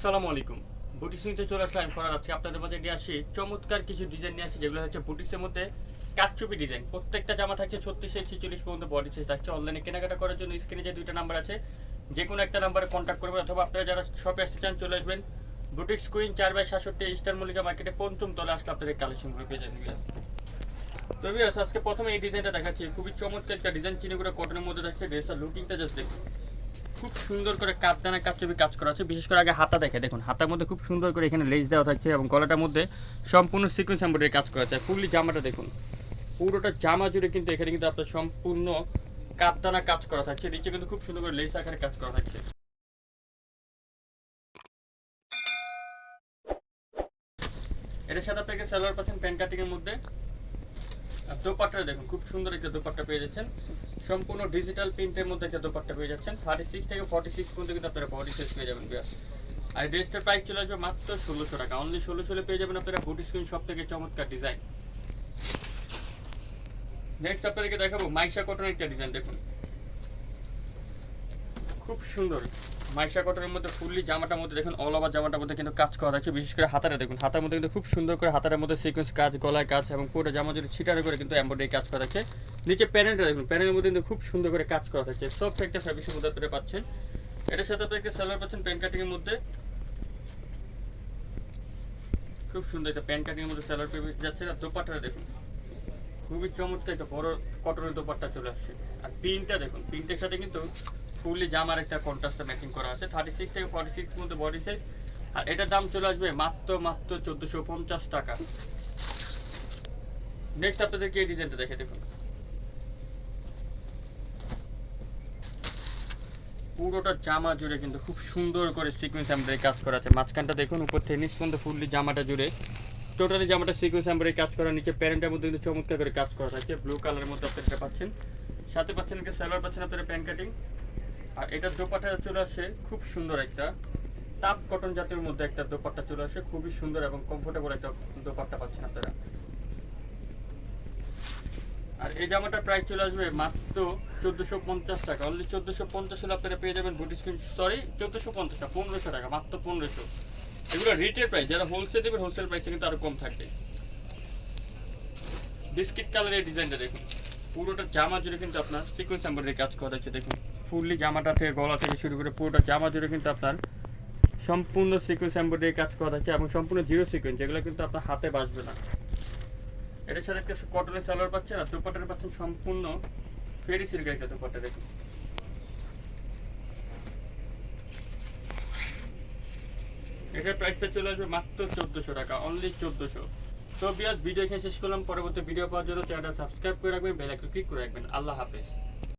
আসসালামু আলাইকুম। বুটিক্স নিতে চলে আসলাম ফরাদ আছি। আপনাদের মাঝে নিয়ে আসি চমৎকার কিছু ডিজাইন নিয়ে আসি, যেগুলো হচ্ছে বুটিক্সের মধ্যে কারচুপি ডিজাইন প্রত্যেকটা জামা থাকছে ছত্রিশ ছিচল্লিশ পর্যন্ত বডি সাইজ থাকছে। অনলাইনে কেনাকাটা করার জন্য স্ক্রিনে যে দুইটা নাম্বার আছে যে কোনো একটা নাম্বারে কন্ট্যাক্ট করবেন, অথবা আপনারা যারা শপে আসতে চান চলে আসবেন। বুটিক্স কুইন চার বাই সাতষট্টি ইস্টার মল্লিকা মার্কেটে পঞ্চম তলে আসলে আপনাদের কালেকশনগুলো পেয়ে যাবেন। তো আজকে প্রথমে এই ডিজাইনটা দেখাচ্ছি। খুবই চমৎকার একটা ডিজাইন চিনিগুলো কটনের মধ্যে থাকছে। ড্রেসটার লুকিংটা জাস্ট দেখুন। খুব সুন্দর করে কাপদানা, কাপচুপি কাজ করা আছে। বিশেষ করে আগে হাতা দেখে। দেখুন, হাতার মধ্যে খুব সুন্দর করে এখানে লেজ দেওয়া থাকছে এবং গলাটার মধ্যে সম্পূর্ণ সিকোয়েন্স এমব্রয়ডারি কাজ করা আছে। ফুললি জামাটা দেখুন, পুরোটা জামা জুড়ে কিন্তু এখানে কিন্তু আপনার সম্পূর্ণ কাপদানা কাজ করা থাকছে। নিচে কিন্তু খুব সুন্দর করে লেস আকারে কাজ করা থাকছে। এটার সাথে আপনাকে সালোয়ার পাচ্ছেন প্যান কাটিং এর মধ্যে। আর দোপাট্টা দেখুন, খুব সুন্দর একটা দোপাট্টা পেয়ে যাচ্ছেন। সম্পূর্ণ ডিজিটাল প্রিন্টের মধ্যে একটা দোপাট্টা পেয়ে যাচ্ছেন। থার্টি সিক্স থেকে ফর্টি সিক্স পর্যন্ত কিন্তু আপনারা বডি সাইজ পেয়ে যাবেন বিয়ার আর ড্রেসটার প্রাইস চলে আসবে মাত্র ষোলোশো টাকা। অনলি ষোলোশো পেয়ে যাবেন আপনারা বুটি স্ক্রিন সব থেকে চমৎকার ডিজাইন নেক্সট আপনাদেরকে দেখাবো মাইশা কটনের একটা ডিজাইন দেখুন। খুব সুন্দর। মাইশা কটনের মধ্যে ফুললি জামাটার মধ্যে দেখুন অল ওভার জামাটার মধ্যে কিন্তু কাজ করা আছে, বিশেষ করে হাতারে দেখুন। হাতার মধ্যে কিন্তু খুব সুন্দর করে হাতারের মধ্যে সিকোয়েন্স কাজ, গলায় কাজ এবং পুরো জামা যদি ছিটারে করে কিন্তু এমব্রয়ডারি কাজ করা আছে। নিচে প্যানেলটা দেখুন, প্যানেলের মধ্যে কিন্তু খুব সুন্দর করে কাজ করা থাকছে সব একটা ফ্যাব্রিক্সের মধ্যে আপনারা পাচ্ছেন। এটার সাথে আপনি একটা সালোয়ার পাচ্ছেন প্যান কাটিং এর মধ্যে। খুব সুন্দর একটা প্যান কাটিং এর মধ্যে সালোয়ার পেয়ে যাচ্ছে আর দোপাট্টাটা দেখুন, খুবই চমৎকার একটা বড় কটনের দোপাট্টা চলে আসছে। আর প্রিন্টটা দেখুন, প্রিন্টের সাথে কিন্তু ফুললি জামার একটা কন্ট্রাস্টটা ম্যাচিং করা আছে। থার্টি সিক্স থেকে ফর্টি সিক্স মধ্যে বডি সাইজ আর এটার দাম চলে আসবে মাত্র মাত্র চোদ্দোশো পঞ্চাশ টাকা। নেক্সট আপনাদেরকে এই ডিজাইনটা দেখে দেখুন। পুরোটা জামা জুড়ে কিন্তু খুব সুন্দর করে সিকোয়েন্স এমব্রয়ডারি কাজ করা আছে। মাঝখানটা দেখুন, উপর থেকে নিচ পর্যন্ত ফুললি জামাটা জুড়ে। টোটালি জামাটা সিকোয়েন্স এমব্রয়ডারি কাজ করা, নিচে প্যান্টের মধ্যে কিন্তু চমৎকার করে কাজ করা থাকছে ব্লু কালারের মধ্যে আপনারা পাচ্ছেন। সাথে পাচ্ছেন একটা সালোয়ার পাচ্ছেন আপনারা প্যান্ট কাটিং আর এটার দোপাটা চলে আসে খুব সুন্দর একটা তাপ কটন জাতের মধ্যে একটা দোপাট্টা চলে আসে, খুবই সুন্দর এবং কমফোর্টেবল একটা দোপাট্টা পাচ্ছেন আপনারা। আর এই জামাটার প্রাইস চলে আসবে মাত্র চোদ্দোশো পঞ্চাশ টাকা। অনলি চোদ্দোশো পঞ্চাশ হলে আপনারা পেয়ে যাবেন বুটি স্ক্রিন সরি চোদ্দোশো পঞ্চাশ টাকা পনেরোশো টাকা, মাত্র পনেরোশো। এগুলো রিটেল প্রাইস যারা হোলসেল দেবেন হোলসেল প্রাইসে কিন্তু আরও কম থাকবে। বিস্কিট কালারের ডিজাইনটা দেখুন। পুরোটা জামা জুড়ে কিন্তু আপনার সিকোয়েন্স এমব্রয়ডারি কাজ করা হচ্ছে দেখুন ফুললি জামাটা থেকে গলা থেকে শুরু করে পুরোটা জামা জুড়ে কিন্তু আপনার সম্পূর্ণ সিকোয়েন্স এমব্রয়ডারি কাজ করা আছে এবং সম্পূর্ণ জিরো সিকোয়েন্স যেগুলো কিন্তু আপনার হাতে বাঁচবে না। এটার সাথে একটা কটনের সালোয়ার পাচ্ছেন আর দুপাটার পাচ্ছেন সম্পূর্ণ ফেরি সিল্কের একটা দুপাটা দেখুন। এটার প্রাইসটা চলে আসবে মাত্র চোদ্দোশো টাকা অনলি চোদ্দোশো। সো ভিডিও এখানে শেষ করলাম। পরবর্তী ভিডিও পাওয়ার জন্য চ্যানেলটা সাবস্ক্রাইব করে রাখবেন বেল আইকন ক্লিক করে রাখবেন। আল্লাহ হাফেজ।